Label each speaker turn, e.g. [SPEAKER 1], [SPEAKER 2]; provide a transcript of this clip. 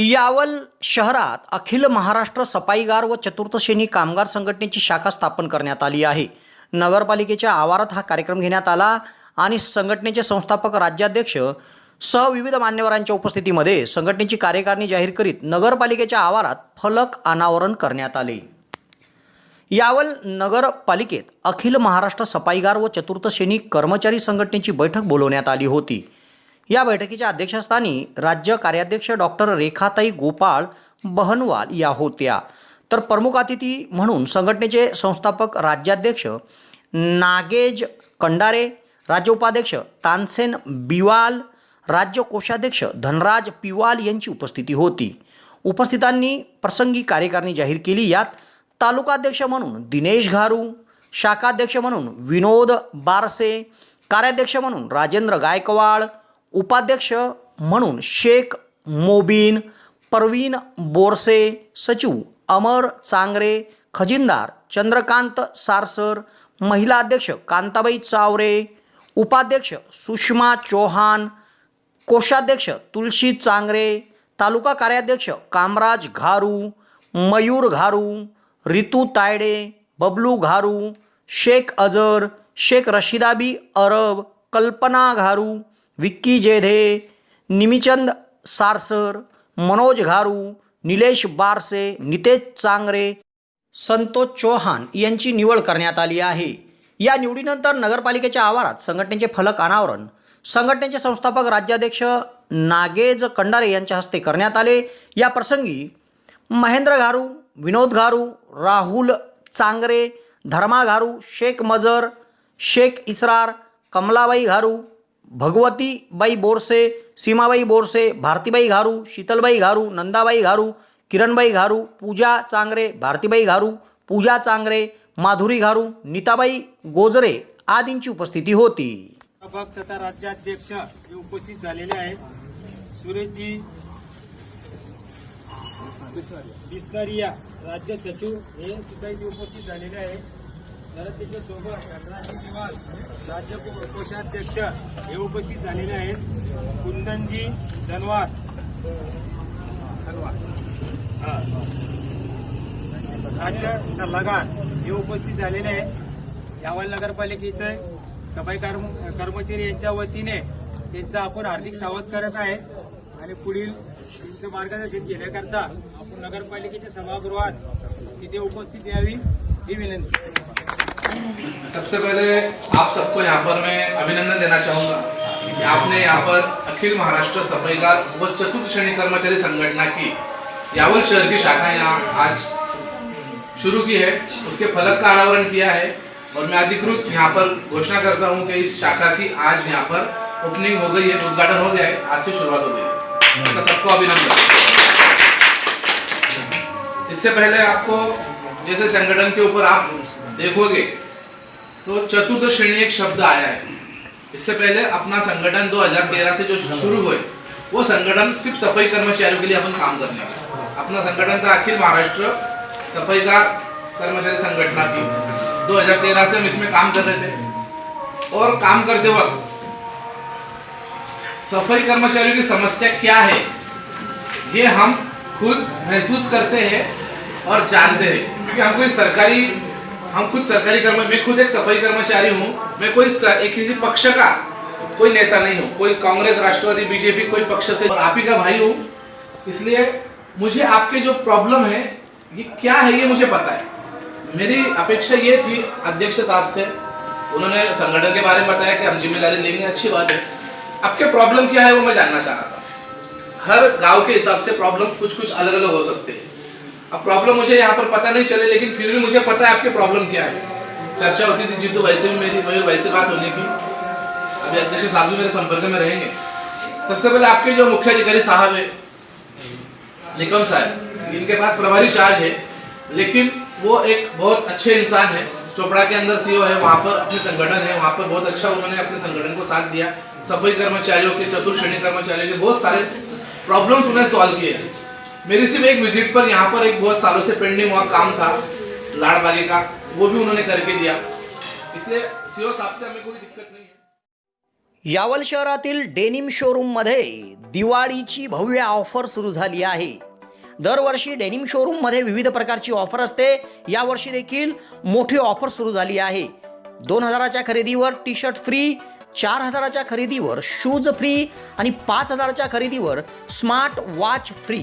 [SPEAKER 1] यावल शहरात अखिल महाराष्ट्र सफाईगार व चतुर्थश्रेणी कामगार संघटनेची शाखा स्थापन करण्यात आली आहे. नगरपालिकेच्या आवारात हा कार्यक्रम घेण्यात आला आणि संघटनेचे संस्थापक राज्याध्यक्ष सह विविध मान्यवरांच्या उपस्थितीमध्ये संघटनेची कार्यकारिणी जाहीर करीत नगरपालिकेच्या आवारात फलक अनावरण करण्यात आले. यावल नगरपालिकेत अखिल महाराष्ट्र सफाईगार व चतुर्थश्रेणी कर्मचारी संघटनेची बैठक बोलवण्यात आली होती. या बैठकीच्या अध्यक्षस्थानी राज्य कार्याध्यक्ष डॉक्टर रेखाताई गोपाळ बहनवाल या होत्या. तर प्रमुख अतिथी म्हणून संघटनेचे संस्थापक राज्याध्यक्ष नागेज कंडारे राज्य उपाध्यक्ष तानसेन बिवाल राज्य कोषाध्यक्ष धनराज पिवाल यांची उपस्थिती होती. उपस्थितांनी प्रसंगी कार्यकारिणी जाहीर केली. यात तालुकाध्यक्ष म्हणून दिनेश घारू शाखाध्यक्ष म्हणून विनोद बारसे कार्याध्यक्ष म्हणून राजेंद्र गायकवाड उपाध्यक्ष म्हणून शेख मोबीन परवीन बोरसे सचिव अमर चांगरे खजिनदार चंद्रकांत सारसर महिला अध्यक्ष कांताबाई चावरे उपाध्यक्ष सुषमा चौहान कोषाध्यक्ष तुलसी चांगरे तालुका कार्याध्यक्ष कामराज घारू मयूर घारू रितू तायडे बबलू घारू शेख अजर शेख रशिदाबी अरब कल्पना घारू विक्की जेधे निमिचंद सारसर मनोज घारू निलेश बारसे नितेश चांगरे संतोष चौहान यांची निवड करण्यात आली आहे. या निवडीनंतर नगरपालिकेच्या आवारात संघटनेचे फलक अनावरण. संघटनेचे संस्थापक राज्याध्यक्ष नागेज कंडारे यांच्या हस्ते करण्यात आले. या प्रसंगी महेंद्र घारू विनोद घारू राहुल चांगरे धर्मा घारू शेख मजर शेख इसरार कमलाबाई घारू भगवतीबाई बोरसे सीमाबाई बोरसे भारतीबाई घारू शीतलबाई घारू नंदाबाई घारू किरणबाई घारू पूजा चांगरे भारतीबाई घारू पूजा चांगरे माधुरी घारू नीताबाई गोजरे आदींची उपस्थिती होती.
[SPEAKER 2] सभापक तथा राज्याध्यक्ष हे उपस्थित झालेले आहेत. सुरेशजी बिस्तारिया राज्य सचिव हे सुद्धा इथे उपस्थित झालेले आहेत. तर त्याच्यासोबत धनराज दिवाल राज्य कोषाध्यक्ष हे उपस्थित झालेले आहेत. कुंदनजी धनवार. राज्य सल्लागार हे उपस्थित झालेले आहेत. यावल नगरपालिकेचे सफाई कर्म कर्मचारी यांच्या वतीने त्यांचं आपण हार्दिक स्वागत करत आहे. आणि पुढील त्यांचं मार्गदर्शन घेण्याकरता आपण नगरपालिकेच्या सभागृहात तिथे उपस्थित यावी. ही विनंती.
[SPEAKER 3] सबसे पहले आप सबको यहाँ पर मैं अभिनंदन देना चाहूँगा कि आपने यहाँ पर अखिल महाराष्ट्र सफाईगार व चतुर्थ श्रेणी कर्मचारी संगठना की, यावल शहर की शाखा यहाँ आज शुरू की है। उसके फलक का अनावरण किया है और मैं अधिकृत यहाँ पर घोषणा करता हूँ कि इस शाखा की आज यहाँ पर ओपनिंग हो गई है, उद्घाटन हो गया है, आज से शुरुआत हो गई है। तो सबको अभिनंदन। इससे पहले आपको जैसे संगठन के ऊपर आप देखोगे तो चतुर्थ श्रेणी एक शब्द आया है। इससे पहले अपना संगठन 2013 से जो शुरू हुए, वो संगठन सिर्फ़ सफ़ाई कर्मचारियों के लिए अपन काम करने का अपना संगठन था अखिल महाराष्ट्र सफ़ाई का कर्मचारी संगठना थी। 2013 से हम इसमें काम कर रहे थे। और काम करते वक्त सफ़ाई कर्मचारियों की समस्या क्या है, ये हम खुद महसूस करते हैं और जानते हैं। क्योंकि हम कोई सरकारी हम खुद सरकारी कर्म, मैं खुद एक सफ़ाई कर्मचारी हूँ। मैं कोई एक किसी पक्ष का कोई नेता नहीं हूँ। कोई कांग्रेस, राष्ट्रवादी, बीजेपी, कोई पक्ष से। और आप ही का भाई हूँ। इसलिए मुझे आपके जो प्रॉब्लम है, ये क्या है, ये मुझे पता है। मेरी अपेक्षा ये थी अध्यक्ष साहब से। उन्होंने संगठन के बारे में बताया कि हम ज़िम्मेदारी लेंगे, अच्छी बात है। आपके प्रॉब्लम क्या है, वो मैं जानना चाह रहा था हर गाँव के हिसाब से प्रॉब्लम कुछ कुछ अलग अलग हो सकते हैं। अब प्रॉब्लम मुझे यहाँ पर पता नहीं चले, लेकिन फिर भी मुझे पता है आपकी प्रॉब्लम क्या है। चर्चा होती थी, जीतू वैसे भी मेरी मयूर वैसे बात होने की। अभी अध्यक्ष साहब भी मेरे संपर्क में रहेंगे। सबसे पहले आपके जो मुख्य अधिकारी साहब है, निकम साहब, इनके पास प्रभारी चार्ज है, लेकिन वो एक बहुत अच्छे इंसान है। चोपड़ा के अंदर सीओ है, वहाँ पर अपने संगठन है, वहाँ पर बहुत अच्छा उन्होंने अपने संगठन को साथ दिया। सफ़ाई कर्मचारियों के चतुर्थ श्रेणी कर्मचारियों के बहुत सारे प्रॉब्लम्स उन्हें सॉल्व किए मेरी सिर्फ एक विजिट पर यहाँ पर एक बहुत सालों से पेंडिंग हुआ काम था लाड़ लाड़बागी का वो भी उन्होंने करके दिया। इसलिए सीओ साहब से हमें कोई दिक्कत नहीं है।
[SPEAKER 1] यावल शहरातील डेनिम शोरूममध्ये दिवाळीची भव्य ऑफर सुरू झाली आहे. दरवर्षी डेनिम शोरूममध्ये विविध प्रकारची ऑफर असते. यावर्षी देखील मोठी ऑफर सुरू झाली आहे. दोन हजाराच्या खरेदीवर टी शर्ट फ्री चार हजाराच्या खरेदीवर शूज फ्री आणि पाच हजाराच्या खरेदीवर स्मार्ट वॉच फ्री